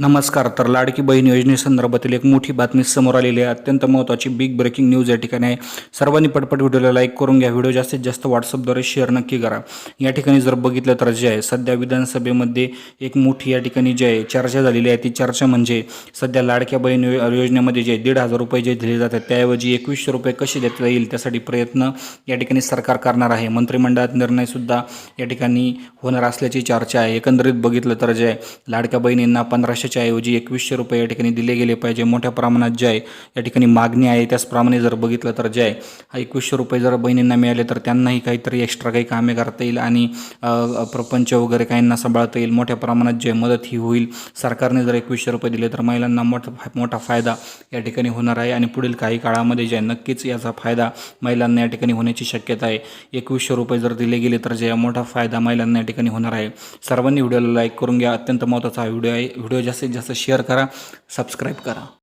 नमस्कार तर लाडकी बहीण योजनेसंदर्भातील एक मोठी बातमी समोर आलेली आहे. अत्यंत महत्त्वाची बिग ब्रेकिंग न्यूज या ठिकाणी आहे. सर्वांनी पटपट व्हिडिओला लाईक करून घ्या. व्हिडिओ जास्तीत जास्त व्हॉट्सअपद्वारे शेअर नक्की करा. या ठिकाणी जर बघितलं तर जे आहे सध्या विधानसभेमध्ये एक मोठी या ठिकाणी जे आहे चर्चा झालेली आहे. ती चर्चा म्हणजे सध्या लाडक्या बहीण योजनेमध्ये जे दीड हजार रुपये जे दिले जातात त्याऐवजी एकवीसशे रुपये कसे देता येईल त्यासाठी प्रयत्न या ठिकाणी सरकार करणार आहे. मंत्रिमंडळात निर्णयसुद्धा या ठिकाणी होणार असल्याची चर्चा आहे. एकंदरीत बघितलं तर जे आहे लाडक्या बहिणींना पंधराशे पंधराशेच्या ऐवजी एकवीसशे रुपये या ठिकाणी दिले गेले पाहिजे. मोठ्या प्रमाणात जे आहे या ठिकाणी मागणी आहे. त्याचप्रमाणे जर बघितलं तर जे आहे हा एकवीसशे रुपये जर बहिणींना मिळाले तर त्यांनाही काहीतरी एक्स्ट्रा काही कामे करता येईल आणि प्रपंच वगैरे काहींना सांभाळता येईल. मोठ्या प्रमाणात जे मदत ही होईल. सरकारने जर एकवीसशे रुपये दिले तर महिलांना मोठा मोठा फायदा या ठिकाणी होणार आहे आणि पुढील काही काळामध्ये जे आहे नक्कीच याचा फायदा महिलांना या ठिकाणी होण्याची शक्यता आहे. एकवीसशे रुपये जर दिले गेले तर जे मोठा फायदा महिलांना या ठिकाणी होणार आहे. सर्वांनी व्हिडिओला लाईक करून घ्या. अत्यंत महत्त्वाचा हा व्हिडिओ आहे. व्हिडिओ जास्तीत जास्त शेअर करा सबस्क्राईब करा.